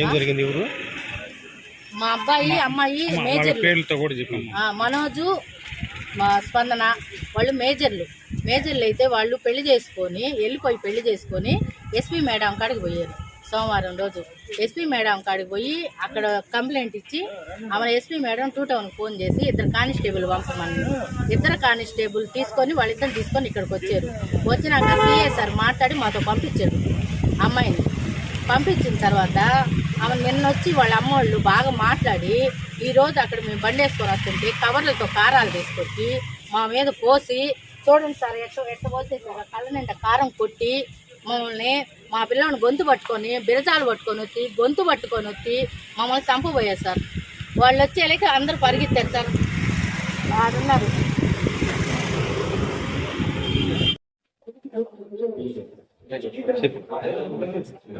ఏం జరిగింది మా అబ్బాయి అమ్మాయి పేర్లతో కూడా చెప్పాము ఆ, మనోజు మా స్పందన వాళ్ళు మేజర్లు. మేజర్లు అయితే వాళ్ళు పెళ్ళి చేసుకొని వెళ్ళిపోయి పెళ్ళి చేసుకొని ఎస్పీ మేడం కాడికి పోయారు సోమవారం రోజు. ఎస్పీ మేడం కాడికి పోయి అక్కడ కంప్లైంట్ ఇచ్చి ఆమె SP madam two town phone చేసి ఇద్దరు కానిస్టేబుల్ పంపమని ఇద్దరు కానిస్టేబుల్ తీసుకొని వాళ్ళిద్దరు తీసుకొని ఇక్కడికి వచ్చారు. వచ్చినాక సిఏ సార్ మాట్లాడి మాతో పంపించారు. అమ్మాయిని పంపించిన తర్వాత ఆమె నిన్న వచ్చి వాళ్ళ అమ్మ వాళ్ళు బాగా మాట్లాడి ఈరోజు అక్కడ మేము బండి వేసుకొని వస్తుంటే కవర్లతో కారాలు తీసుకొచ్చి మా మీద పోసి చూడండి సార్ ఎట్ట ఎట్ట పోసేసారు కళ్ళ నిండా కారం కొట్టి మమ్మల్ని మా పిల్లని గొంతు పట్టుకొని బిరజాలు పట్టుకొని వచ్చి గొంతు పట్టుకొని వచ్చి మమ్మల్ని చంపబోయారు సార్. వాళ్ళు వచ్చేలాక అందరూ పరిగెత్తారు సార్. వాడున్నారు.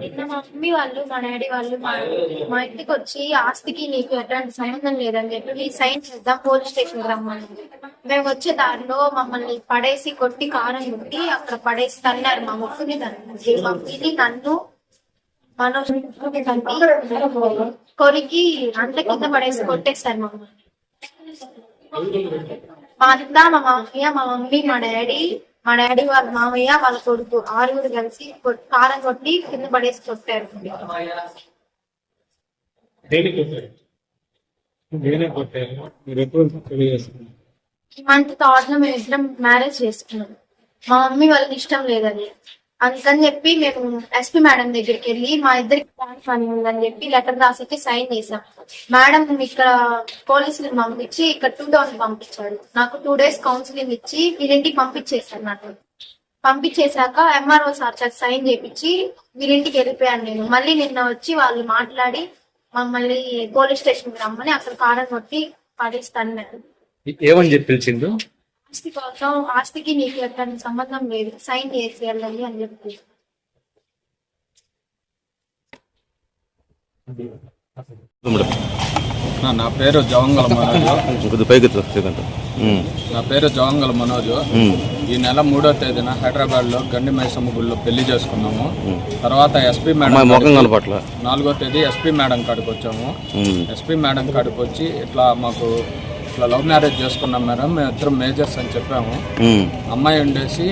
నిన్న మా మమ్మీ వాళ్ళు మా డాడీ వాళ్ళు మా మా ఇంటికి వచ్చి ఆస్తికి నీకు ఎట్లాంటి సంబంధం లేదని చెప్పి సైన్ చేద్దాం పోలీస్ స్టేషన్ రమ్మని. మేము వచ్చే దారిలో మమ్మల్ని పడేసి కొట్టి కారం కొట్టి అక్కడ పడేసి తన్నారు మా ముక్కుని తన్ని. పిల్లి నన్ను మనోజ్ కొరికి అంత కింద పడేసి కొట్టేస్తారు మమ్మల్ని. మా అత్త మా మామయ్య మా మమ్మీ మా డాడీ మా డాడీ వాళ్ళ మామయ్య వాళ్ళ కొడుకు ఆరుగురు కలిసి కారం కొట్టి కింద పడేసి కొట్టారు. ఈ మంత్ థర్డ్లో మేము ఇద్దరం మ్యారేజ్ చేసుకున్నాం. మా మమ్మీ వాళ్ళకి ఇష్టం లేదని అందుకని చెప్పి మేము ఎస్పీ మేడం దగ్గరికి వెళ్ళి మా ఇద్దరికి ప్లాన్ పని ఉందని చెప్పి లెటర్ రాసికి సైన్ చేసాం మేడం ఇక్కడ పోలీసులు పంపించి ఇక్కడ టూ టౌన్ పంపించాడు నాకు టూ డేస్ కౌన్సిలింగ్ ఇచ్చి వీరింటికి పంపించేసాను నాకు. పంపించేశాక ఎంఆర్ఓ సార్ చేత సైన్ చేపించి వీరింటికి వెళ్ళిపోయాను నేను. మళ్ళీ నిన్న వచ్చి వాళ్ళు మాట్లాడి మమ్మల్ని పోలీస్ స్టేషన్ రమ్మని అక్కడ కారణం కొట్టి పడేస్తాను ఏమని చెప్పి పిలిచిండు ఆస్తి కోసం ఆస్తికి నీకు ఎట్లాంటి సంబంధం లేదు. సైన్ చేసి వెళ్ళాలి అని చెప్పి. నా- నా పేరు జవంగల మనోజ్. నా పేరు జవంగల మనోజ్. ఈ నెల మూడో తేదీన హైదరాబాద్లో గండి మైసమ్మ గుడిలో పెళ్ళి చేసుకున్నాము. తర్వాత ఎస్పీ మేడం నాలుగో తేదీ ఎస్పీ మేడం కాడికి వచ్చాము. ఎస్పీ మేడం కాడికి వచ్చి ఇట్లా మాకు ఇట్లా లవ్ మ్యారేజ్ చేసుకున్నాం మేడం. మేము ఇద్దరం మేజర్స్ అని చెప్పాము. అమ్మాయి ఉండేసి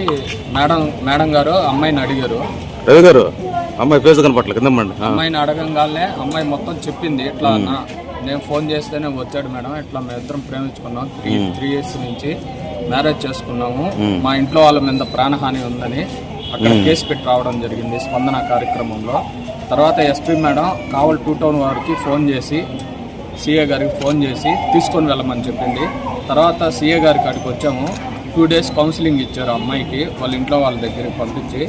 మేడం మేడం గారు అమ్మాయిని అడిగారు. రవి గారు? అమ్మాయి ఫేస్ కనపట్ల కింద మండి అమ్మాయిని అడగంగానే అమ్మాయి మొత్తం చెప్పింది ఇట్లా అన్న నేను ఫోన్ చేస్తేనే వచ్చాడు మేడం. ఇట్లా మేము ఇద్దరం ప్రేమించుకున్నాం. త్రీ త్రీ ఇయర్స్ నుంచి మ్యారేజ్ చేసుకున్నాము. మా ఇంట్లో వాళ్ళ మీద ప్రాణహాని ఉందని అక్కడ కేసు పెట్టి రావడం జరిగింది స్పందన కార్యక్రమంలో. తర్వాత ఎస్పీ మేడం కావల్ టూ టౌన్ వారికి ఫోన్ చేసి సీఏ గారికి ఫోన్ చేసి తీసుకొని వెళ్ళమని చెప్పింది. తర్వాత సీఏ గారి కాడికి వచ్చాము. టూ డేస్ కౌన్సిలింగ్ ఇచ్చారు అమ్మాయికి వాళ్ళ ఇంట్లో వాళ్ళ దగ్గరికి పంపించి.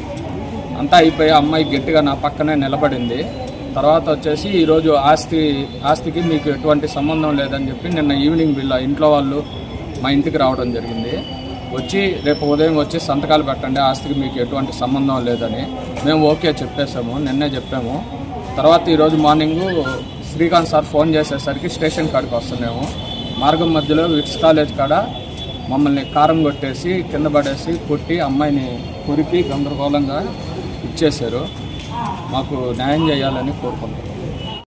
అంతా అయిపోయి అమ్మాయి గట్టిగా నా పక్కనే నిలబడింది. తర్వాత వచ్చేసి ఈరోజు ఆస్తి ఆస్తికి మీకు ఎటువంటి సంబంధం లేదని చెప్పి నిన్న ఈవినింగ్ వీళ్ళ ఇంట్లో వాళ్ళు మా ఇంటికి రావడం జరిగింది. వచ్చి రేపు ఉదయం వచ్చి సంతకాలు పెట్టండి ఆస్తికి మీకు ఎటువంటి సంబంధం లేదని. మేము ఓకే చెప్పేసాము నిన్నే చెప్పాము. తర్వాత ఈరోజు మార్నింగు శ్రీకాంత్ సార్ ఫోన్ చేసేసరికి స్టేషన్ కాడికి వస్తున్నాము. మార్గం మధ్యలో విట్స్ కాలేజ్ కాడ మమ్మల్ని కారం కొట్టేసి కింద పడేసి కొట్టి అమ్మాయిని కొరికి గందరగోళంగా ఇచ్చేశారు. మాకు న్యాయం చేయాలని కోరుకుంటున్నాం.